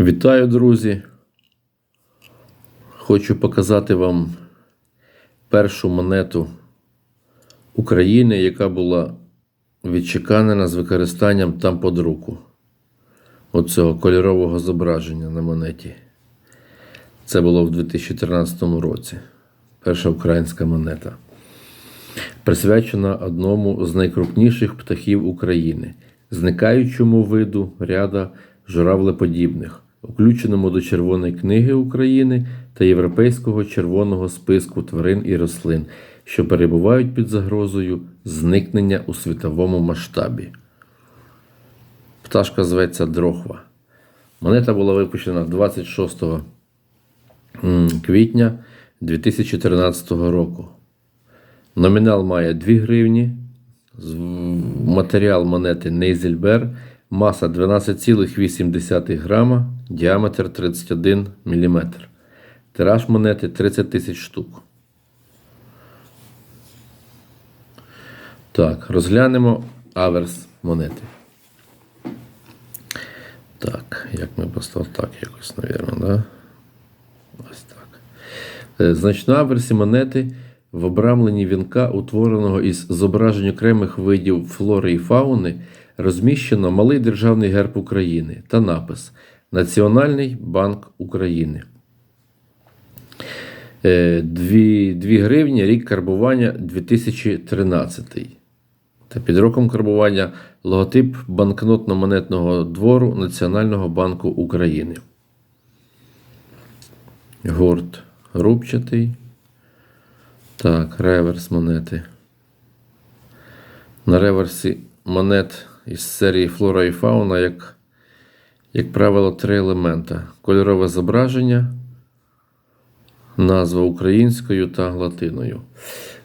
Вітаю, друзі! Хочу показати вам першу монету України, яка була відчеканена з використанням там под руку оцього кольорового зображення на монеті. Це було в 2013 році. Перша українська монета. Присвячена одному з найкрупніших птахів України, зникаючому виду ряда журавлеподібних, включеному до Червоної книги України та Європейського червоного списку тварин і рослин, що перебувають під загрозою зникнення у світовому масштабі. Пташка зветься Дрохва. Монета була випущена 26 квітня 2013 року. Номінал має 2 гривні. Матеріал монети Нейзельбер. Маса 12,8 грама, діаметр 31 мм. Тираж монети 30 тисяч штук. Так, розглянемо аверс монети. Так, як ми поставили так якось, мабуть, да? Ось так. Е, Значна аверсі монети в обрамленні вінка, утвореного із зображень окремих видів флори і фауни, розміщено малий державний герб України та напис Національний банк України. 2, гривні рік карбування 2013. Та під роком карбування логотип банкнотно-монетного двору Національного банку України. Гурт рубчатий. Так, реверс монети. На реверсі монет із серії Флора і Фауна, як, як правило, три елемента: кольорове зображення, назва українською та латиною.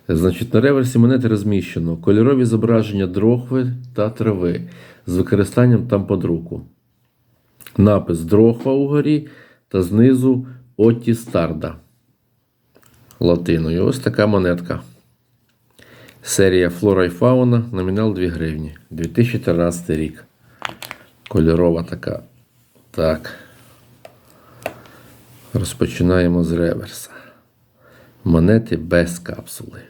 Значить, на реверсі монети розміщено кольорові зображення дрохви та трави з використанням там под руку. Напис Дрохва угорі та знизу Оті Старда латиною. Ось така монетка. Серія Флора і Фауна, номінал 2 гривні. 2013 рік. Кольорова така. Так. Розпочинаємо з реверса. Монети без капсули.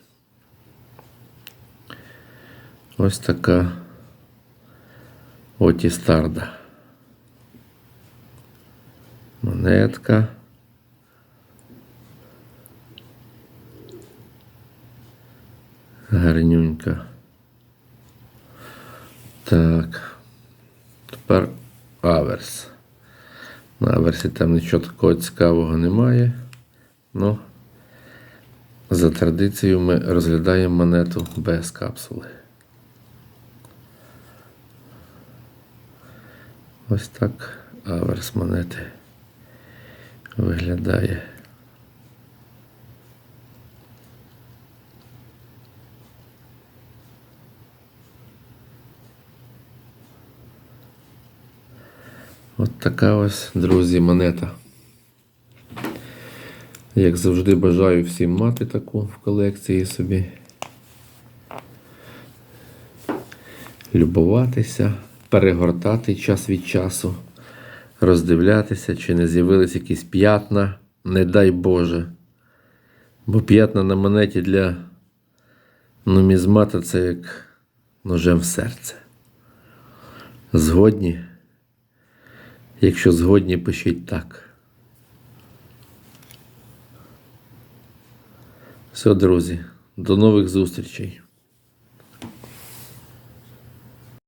Ось така Оті Старда. Монетка. Гарнюнька. Так. Тепер аверс. На аверсі там нічого такого цікавого немає. Ну, за традицією ми розглядаємо монету без капсули. Ось так аверс монети виглядає. От така ось, друзі, монета. Як завжди, бажаю всім мати таку в колекції собі. Любуватися, перегортати час від часу, роздивлятися, чи не з'явились якісь п'ятна, не дай Боже. Бо п'ятна на монеті для нумізмата це як ножем в серце. Згодні. Якщо згодні, пишіть так. Все, друзі, до нових зустрічей.